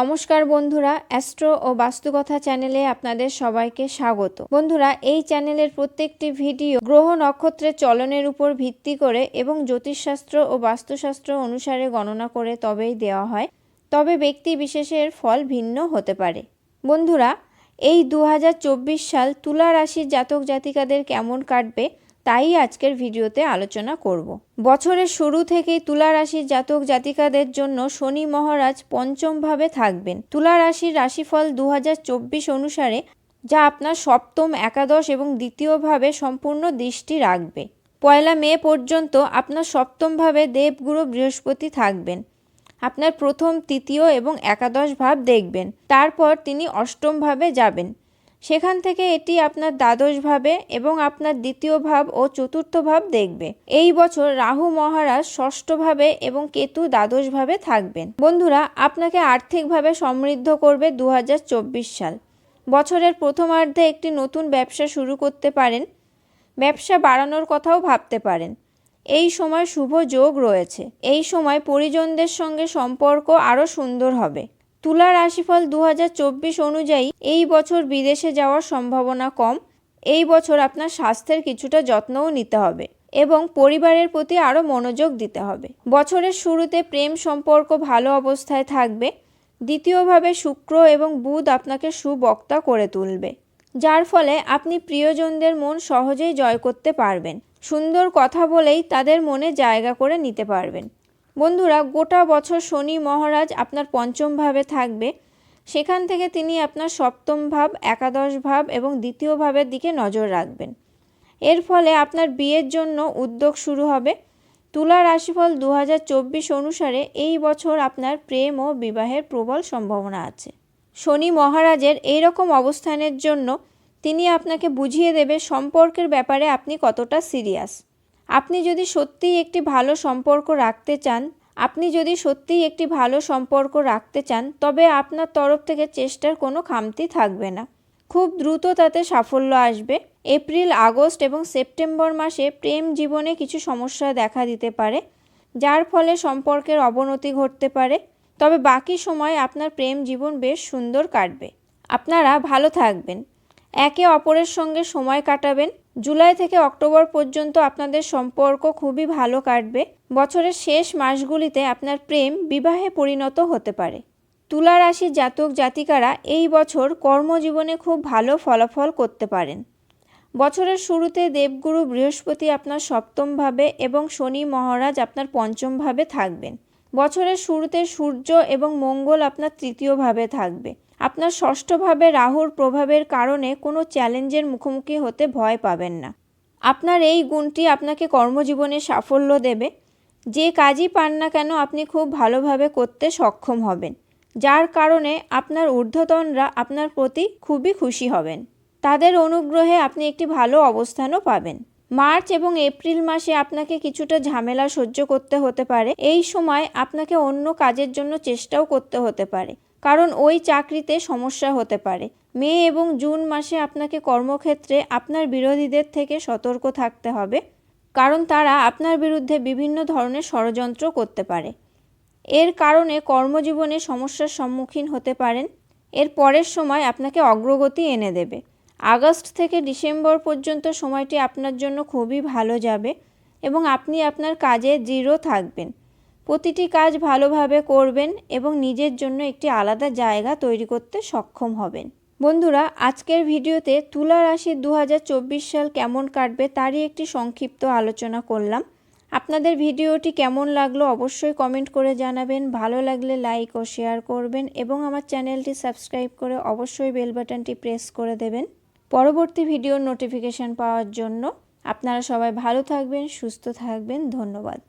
নমস্কার বন্ধুরা, অ্যাস্ট্রো ও বাস্তুকথা চ্যানেলে আপনাদের সবাইকে স্বাগত। বন্ধুরা, এই চ্যানেলের প্রত্যেকটি ভিডিও গ্রহ নক্ষত্রের চলনের উপর ভিত্তি করে এবং জ্যোতিষশাস্ত্র ও বাস্তুশাস্ত্র অনুসারে গণনা করে তবেই দেওয়া হয়। তবে ব্যক্তি বিশেষের ফল ভিন্ন হতে পারে। বন্ধুরা, এই দু হাজার চব্বিশ সাল তুলা রাশির জাতক জাতিকাদের কেমন কাটবে তাই আজকের ভিডিওতে আলোচনা করব। বছরের শুরু থেকেই তুলা রাশির জাতক জাতিকাদের জন্য শনি মহারাজ পঞ্চমভাবে থাকবেন। তুলা রাশির রাশিফল দু হাজার চব্বিশ অনুসারে, যা আপনার সপ্তম, একাদশ এবং দ্বিতীয়ভাবে সম্পূর্ণ দৃষ্টি রাখবে। পয়লা মে পর্যন্ত আপনার সপ্তমভাবে দেবগুরু বৃহস্পতি থাকবেন। আপনার প্রথম, তৃতীয় এবং একাদশ ভাব দেখবেন। তারপর তিনি অষ্টমভাবে যাবেন। সেখান থেকে এটি আপনার দ্বাদশ ভাবে এবং আপনার দ্বিতীয় ভাব ও চতুর্থ ভাব দেখবে। এই বছর রাহু মহারাজ ষষ্ঠভাবে এবং কেতু দ্বাদশ ভাবে থাকবেন। বন্ধুরা, আপনাকে আর্থিকভাবে সমৃদ্ধ করবে দু হাজার চব্বিশ সাল। বছরের প্রথমার্ধে একটি নতুন ব্যবসা শুরু করতে পারেন। ব্যবসা বাড়ানোর কথাও ভাবতে পারেন। এই সময় শুভ যোগ রয়েছে। এই সময় পরিজনদের সঙ্গে সম্পর্ক আরও সুন্দর হবে। তুলা রাশিফল দু হাজার চব্বিশ অনুযায়ী এই বছর বিদেশে যাওয়ার সম্ভাবনা কম। এই বছর আপনার স্বাস্থ্যের কিছুটা যত্নও নিতে হবে এবং পরিবারের প্রতি আরও মনোযোগ দিতে হবে। বছরের শুরুতে প্রেম সম্পর্ক ভালো অবস্থায় থাকবে। দ্বিতীয়ভাবে শুক্র এবং বুধ আপনাকে সুবক্তা করে তুলবে, যার ফলে আপনি প্রিয়জনদের মন সহজেই জয় করতে পারবেন। সুন্দর কথা বলেই তাদের মনে জায়গা করে নিতে পারবেন। বন্ধুরা, গোটা বছর শনি মহারাজ আপনার পঞ্চম ভাবে থাকবে। সেখান থেকে তিনি আপনার সপ্তম ভাব, একাদশ ভাব এবং দ্বিতীয় ভাবের দিকে নজর রাখবেন। এর ফলে আপনার বিয়ের জন্য উদ্যোগ শুরু হবে। তুলা রাশিফল দু হাজার চব্বিশ অনুসারে এই বছর আপনার প্রেম ও বিবাহের প্রবল সম্ভাবনা আছে। শনি মহারাজের এই রকম অবস্থানের জন্য তিনি আপনাকে বুঝিয়ে দেবে সম্পর্কের ব্যাপারে আপনি কতটা সিরিয়াস। আপনি যদি সত্যিই একটি ভালো সম্পর্ক রাখতে চান, আপনি যদি সত্যিই একটি ভালো সম্পর্ক রাখতে চান, তবে আপনার তরফ থেকে চেষ্টার কোনো খামতি থাকবে না। খুব দ্রুত তাতে সাফল্য আসবে। এপ্রিল, আগস্ট এবং সেপ্টেম্বর মাসে প্রেম জীবনে কিছু সমস্যা দেখা দিতে পারে, যার ফলে সম্পর্কের অবনতি ঘটতে পারে। তবে বাকি সময় আপনার প্রেম জীবন বেশ সুন্দর কাটবে। আপনারা ভালো থাকবেন। একে অপরের সঙ্গে সময় কাটাবেন। জুলাই থেকে অক্টোবর পর্যন্ত আপনাদের সম্পর্ক খুবই ভালো কাটবে। বছরের শেষ মাসগুলিতে আপনার প্রেম বিবাহে পরিণত হতে পারে। তুলা রাশির জাতক জাতিকারা এই বছর কর্মজীবনে খুব ভালো ফলাফল করতে পারেন। বছরের শুরুতে দেবগুরু বৃহস্পতি আপনার সপ্তমভাবে এবং শনি মহারাজ আপনার পঞ্চমভাবে থাকবেন। বছরের শুরুতে সূর্য এবং মঙ্গল আপনার তৃতীয়ভাবে থাকবে। আপনার ষষ্ঠভাবে রাহুর প্রভাবের কারণে কোনো চ্যালেঞ্জের মুখোমুখি হতে ভয় পাবেন না। আপনার এই গুণটি আপনাকে কর্মজীবনে সাফল্য দেবে। যে কাজই পান না কেন আপনি খুব ভালোভাবে করতে সক্ষম হবেন। যার কারণে আপনার ঊর্ধ্বতনরা আপনার প্রতি খুবই খুশি হবেন। তাদের অনুগ্রহে আপনি একটি ভালো অবস্থানও পাবেন। মার্চ এবং এপ্রিল মাসে আপনাকে কিছুটা ঝামেলা সহ্য করতে হতে পারে। এই সময় আপনাকে অন্য কাজের জন্য চেষ্টাও করতে হতে পারে। কারণ ওই চাকরিতে সমস্যা হতে পারে। মে এবং জুন মাসে আপনাকে কর্মক্ষেত্রে আপনার বিরোধীদের থেকে সতর্ক থাকতে হবে, কারণ তারা আপনার বিরুদ্ধে বিভিন্ন ধরনের ষড়যন্ত্র করতে পারে। এর কারণে কর্মজীবনে সমস্যার সম্মুখীন হতে পারেন। এর পরের সময় আপনাকে অগ্রগতি এনে দেবে। আগস্ট থেকে ডিসেম্বর পর্যন্ত সময়টি আপনার জন্য খুবই ভালো যাবে এবং আপনি আপনার কাজে দৃঢ় থাকবেন। প্রতিটি কাজ ভালোভাবে করবেন এবং নিজের জন্য একটি আলাদা জায়গা তৈরি করতে সক্ষম হবেন। বন্ধুরা, আজকের ভিডিওতে তুলা রাশির দু সাল কেমন কাটবে তারই একটি সংক্ষিপ্ত আলোচনা করলাম। আপনাদের ভিডিওটি কেমন লাগল অবশ্যই কমেন্ট করে জানাবেন। ভালো লাগলে লাইক ও শেয়ার করবেন এবং আমার চ্যানেলটি সাবস্ক্রাইব করে অবশ্যই বেল বাটনটি প্রেস করে দেবেন। পরবর্তী ভিডিওর নোটিফিকেশান পাওয়ার জন্য আপনারা সবাই ভালো থাকবেন, সুস্থ থাকবেন। ধন্যবাদ।